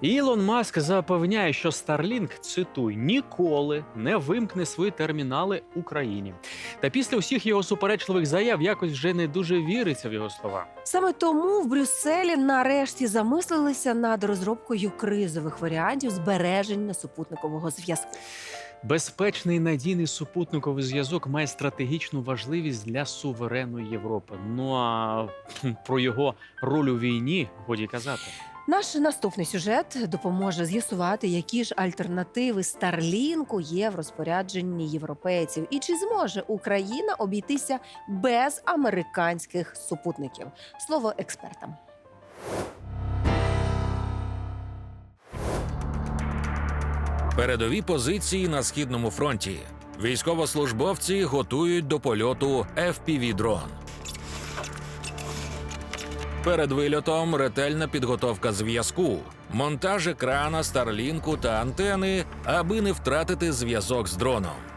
Ілон Маск запевняє, що Starlink, цитуй, ніколи не вимкне свої термінали Україні. Та після усіх його суперечливих заяв якось вже не дуже віриться в його слова. Саме тому в Брюсселі нарешті замислилися над розробкою кризових варіантів збереження супутникового зв'язку. Безпечний надійний супутниковий зв'язок має стратегічну важливість для суверенної Європи. Ну а про його роль у війні годі казати. Наш наступний сюжет допоможе з'ясувати, які ж альтернативи Старлінку є в розпорядженні європейців, і чи зможе Україна обійтися без американських супутників. Слово експертам. Передові позиції на східному фронті. Військовослужбовці готують до польоту FPV-дрон. Перед вильотом ретельна підготовка зв'язку, монтаж екрана, старлінку та антени, аби не втратити зв'язок з дроном.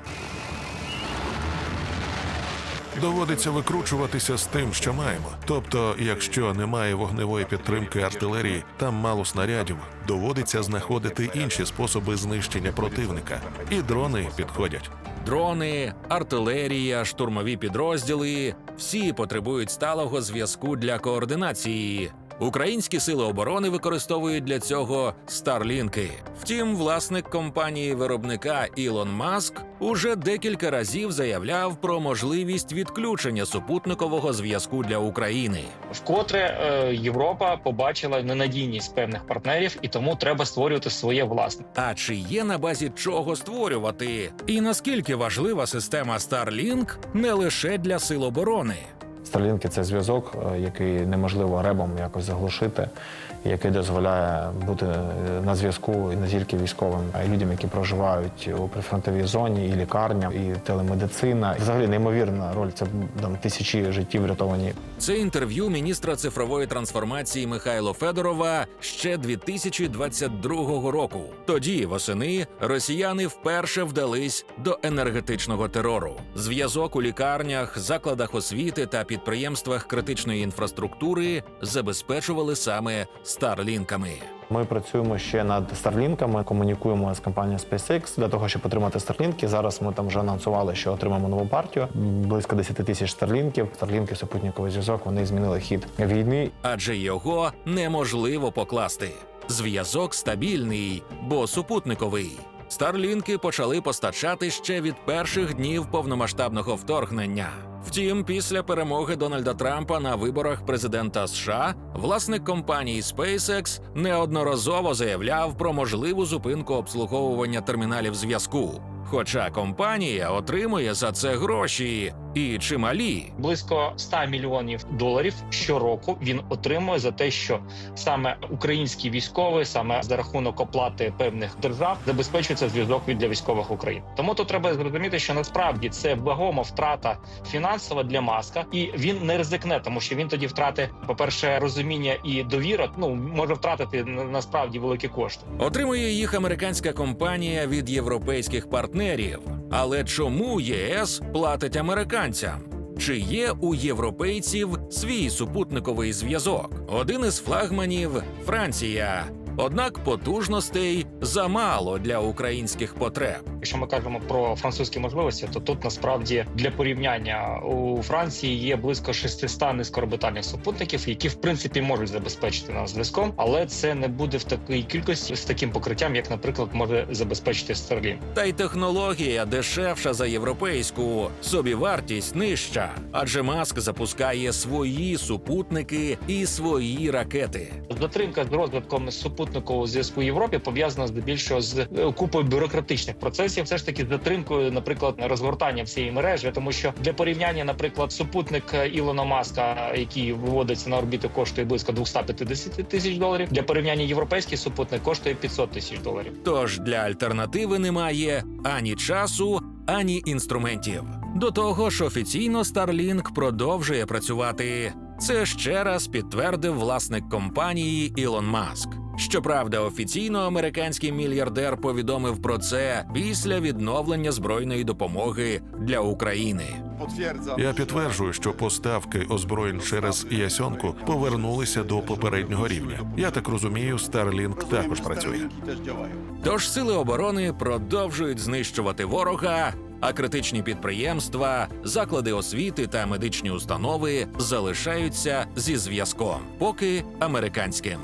Доводиться викручуватися з тим, що маємо. Тобто, якщо немає вогневої підтримки артилерії, там мало снарядів, доводиться знаходити інші способи знищення противника. І дрони підходять. Дрони, артилерія, штурмові підрозділи всі потребують сталого зв'язку для координації. Українські сили оборони використовують для цього старлінки. Втім, власник компанії виробника Ілон Маск уже декілька разів заявляв про можливість відключення супутникового зв'язку для України. Вкотре е, Європа побачила ненадійність певних партнерів, і тому треба створювати своє власне. А чи є на базі чого створювати? І наскільки важлива система Starlink не лише для сил оборони? Старлінки це зв'язок, е, який неможливо ребом якось заглушити, який дозволяє бути е, на зв'язку не тільки військовим, а й людям, які проживають у прифронтовій зоні, і лікарня, і телемедицина. Взагалі неймовірна роль. Це там тисячі життів врятовані. Це інтерв'ю міністра цифрової трансформації Михайло Федорова ще 2022 року. Тоді, восени, росіяни вперше вдались до енергетичного терору. Зв'язок у лікарнях, закладах освіти та підприємствах критичної інфраструктури забезпечували саме старлінками. Ми працюємо ще над старлінками, комунікуємо з компанією SpaceX для того, щоб отримати старлінки. Зараз ми там вже анонсували, що отримаємо нову партію. Близько 10 тисяч старлінків. Старлінки, супутниковий зв'язок. Вони змінили хід війни адже його неможливо покласти. Зв'язок стабільний, бо супутниковий. Старлінки почали постачати ще від перших днів повномасштабного вторгнення. Втім, після перемоги Дональда Трампа на виборах президента США власник компанії SpaceX неодноразово заявляв про можливу зупинку обслуговування терміналів зв'язку. Хоча компанія отримує за це гроші і чималі. Близько 100 мільйонів доларів щороку він отримує за те, що саме українські військові, саме за рахунок оплати певних держав, забезпечується зв'язок від для військових України. Тому тут треба зрозуміти, що насправді це вагома втрата фінансова для маска, і він не ризикне, тому що він тоді втратить, по перше, розуміння і довіру. Ну може втратити насправді великі кошти. Отримує їх американська компанія від європейських партнерів. Але чому ЄС платить американцям? Чи є у європейців свій супутниковий зв'язок? Один із флагманів Франція. Однак потужностей замало для українських потреб. Якщо ми кажемо про французькі можливості, то тут насправді для порівняння у Франції є близько 600 низькоорбітальних супутників, які в принципі можуть забезпечити нас зв'язком, але це не буде в такій кількості з таким покриттям, як, наприклад, може забезпечити Starlink. Та й технологія дешевша за європейську, собівартість нижча, адже Маск запускає свої супутники і свої ракети. Затримка з розвитком супутникового зв'язку в Європі пов'язана здебільшого з е, купою бюрократичних процесів. Все ж таки затримкою, наприклад, розгортання всієї мережі, тому що для порівняння, наприклад, супутник е, Ілона Маска, який виводиться на орбіту, коштує близько 250 тисяч доларів. Для порівняння європейський супутник коштує 500 тисяч доларів. Тож для альтернативи немає ані часу, ані інструментів. До того ж, офіційно Starlink продовжує працювати. Це ще раз підтвердив власник компанії Ілон Маск. Щоправда, офіційно американський мільярдер повідомив про це після відновлення збройної допомоги для України. Я підтверджую, що поставки озброєнь через ясьонку повернулися до попереднього рівня. Я так розумію, Starlink також працює. Тож сили оборони продовжують знищувати ворога, а критичні підприємства, заклади освіти та медичні установи залишаються зі зв'язком, поки американським.